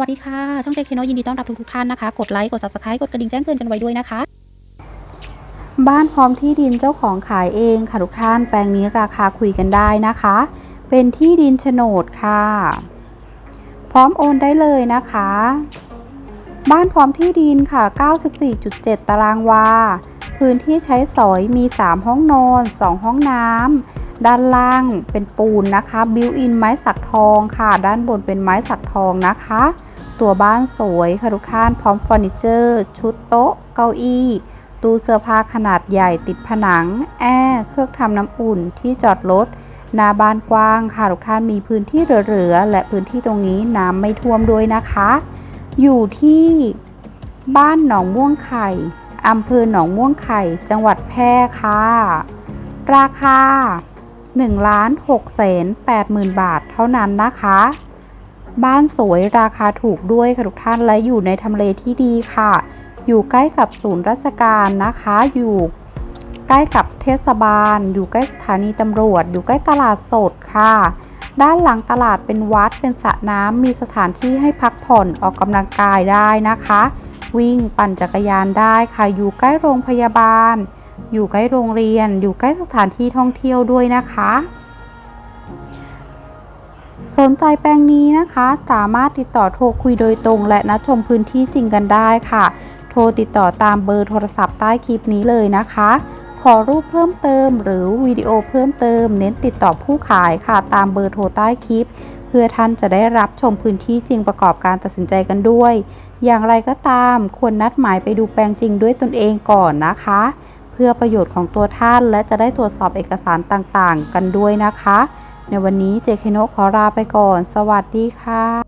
วัสดีค่ะ ช่องเจคโนยินดีต้อนรับทุกทุกท่านนะคะ กดไลค์ กด subscribe กดกระดิ่งแจ้งเตือนกันไว้ด้วยนะคะ บ้านพร้อมที่ดินเจ้าของขายเองค่ะทุกท่าน แปลงนี้ราคาคุยกันได้นะคะ เป็นที่ดินโฉนดค่ะ พร้อมโอนได้เลยนะคะ บ้านพร้อมที่ดินค่ะ 94.7 ตารางวา พื้นที่ใช้สอยมี 3 ห้องนอน 2 ห้องน้ำ ด้านล่างเป็นปูนนะคะบิวอินไม้สักทองค่ะ ด้านบนเป็นไม้สักทองนะคะ ตัวบ้านสวยค่ะทุกท่านพร้อมเฟอร์นิเจอร์ ชุดโต๊ะ เก้าอี้ตู้เสื้อผ้าขนาดใหญ่ติดผนัง แอร์เครื่องทำน้ำอุ่นที่จอดรถหน้าบ้านกว้างค่ะทุกท่านมีพื้นที่เหลือๆและพื้นที่ตรงนี้น้ำไม่ท่วมด้วยนะคะ อยู่ที่บ้านหนองม่วงไข่อำเภอหนองม่วงไข่ จังหวัดแพร่ค่ะ ราคา 1ล้าน6แสน8หมื่นบาทเท่านั้นนะคะ บ้านสวยราคาถูกด้วยค่ะทุกท่านและอยู่ในทำเลที่ดีค่ะ อยู่ใกล้กับศูนย์ราชการนะคะ อยู่ใกล้กับเทศบาล อยู่ใกล้สถานีตำรวจ อยู่ใกล้ตลาดสดค่ะ ด้านหลังตลาดเป็นวัดเป็นสระน้ำมีสถานที่ให้พักผ่อนออกกำลังกายได้นะคะ วิ่งปั่นจักรยานได้ค่ะ อยู่ใกล้โรงพยาบาล อยู่ใกล้โรงเรียน อยู่ใกล้สถานที่ท่องเที่ยวด้วยนะคะ สนใจแปลงนี้นะคะ สามารถติดต่อโทรคุยโดยตรง และนัดชมพื้นที่จริงกันได้ค่ะ โทรติดต่อตามเบอร์โทรศัพท์ใต้คลิปนี้เลยนะคะ ขอรูปเพิ่มเติม หรือวิดีโอเพิ่มเติม เน้นติดต่อผู้ขายค่ะ ตามเบอร์โทรใต้คลิปเพื่อท่านจะได้รับชมพื้นที่จริงประกอบการตัดสินใจกันด้วย อย่างไรก็ตามควรนัดหมายไปดูแปลงจริงด้วยตนเองก่อนนะคะ พื่อประโยชน์ของตัวท่านและจะได้ตรวจสอบเอกสารต่างๆ กันด้วยนะคะ ในวันนี้เจคโนขอลาไปก่อน สวัสดีค่ะ